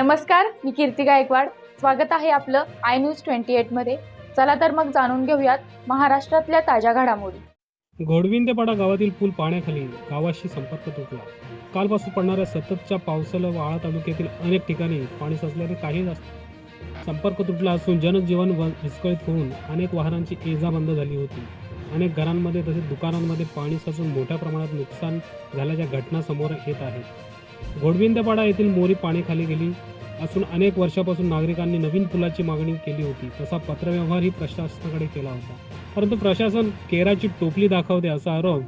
नमस्कार मी कीर्ती गायकवाड. स्वागत आहे आपलं आय न्यूज ट्वेंटी एटमध्ये चला तर मग जाणून घेऊयात महाराष्ट्रातल्या ताज्या घडामोडी. घोडविंदेपाडा गावातील पूल पाण्याखाली गावाशी संपर्क तुटला. कालपासून पडणाऱ्या सततच्या पावसाला वाळा तालुक्यातील अनेक ठिकाणी पाणी साचल्याने काही संपर्क तुटला असून जनजीवन व- विस्कळीत होऊन अनेक वाहनांची ये जा बंद झाली होती. अनेक घरांमध्ये तसेच दुकानांमध्ये पाणी साचून मोठ्या प्रमाणात नुकसान झाल्याच्या घटना समोर येत आहेत. घोडविंदपाडा येथील मोरी पाण्याखाली गेली असून अनेक वर्षापासून नागरिकांनी नवीन पुलाची मागणी केली होती तसा पत्रव्यवहारही प्रशासनाकडे केला होता. परंतु प्रशासन केराची टोपली दाखवते असा आरोप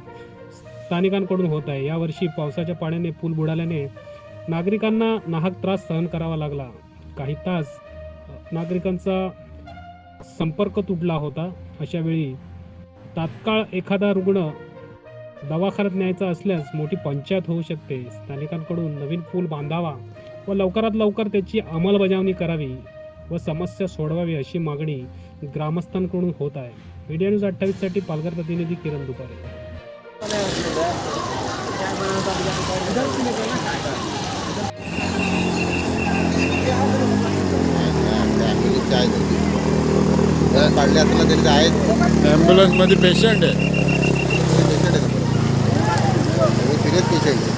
स्थानिकांकडून होत आहे. यावर्षी पावसाच्या पाण्याने पूल बुडाल्याने नागरिकांना नाहक त्रास सहन करावा लागला. काही तास नागरिकांचा संपर्क तुटला होता. अशा वेळी तात्काळ एखादा रुग्ण दवाखान्यात न्यायचा असल्यास मोठी पंचायत होऊ शकते स्थानिकांकडून नवीन पूल बांधावा व लवकरात लवकर त्याची अंमलबजावणी करावी व समस्या सोडवावी अशी मागणी ग्रामस्थांकडून होत आहे मीडिया न्यूज अठ्ठावीससाठी पालघर प्रतिनिधी किरण दुपारे फॅमिलीचे आहेत ॲम्ब्युलन्समध्ये पेशंट आहे રેતી થઈ ગઈ